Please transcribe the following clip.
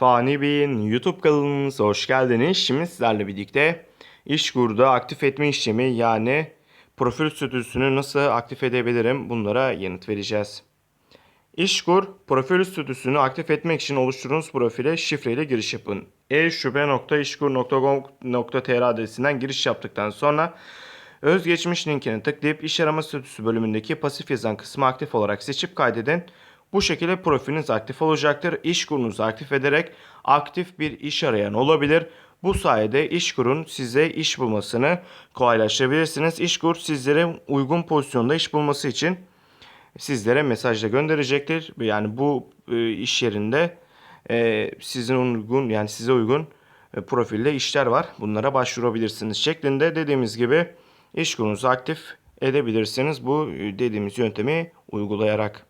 Fani Bey'in YouTube kanalımıza hoş geldiniz. Şimdi sizlerle birlikte İşkur'da aktif etme işlemi yani profil statüsünü nasıl aktif edebilirim bunlara yanıt vereceğiz. İşkur profil statüsünü aktif etmek için oluşturduğunuz profile şifreyle giriş yapın. e-şube.işkur.gov.tr adresinden giriş yaptıktan sonra özgeçmiş linkine tıklayıp iş arama statüsü bölümündeki pasif yazan kısmı aktif olarak seçip kaydedin. Bu şekilde profiliniz aktif olacaktır. İş kurunuzu aktif ederek aktif bir iş arayan olabilir. Bu sayede İşkur'un size iş bulmasını kolaylaştırabilirsiniz. İşkur sizlere uygun pozisyonda iş bulması için sizlere mesajla gönderecektir. Yani bu e, iş yerinde e, sizin uygun yani size uygun e, profilde işler var. Bunlara başvurabilirsiniz şeklinde dediğimiz gibi iş kurunuzu aktif edebilirsiniz. Bu dediğimiz yöntemi uygulayarak.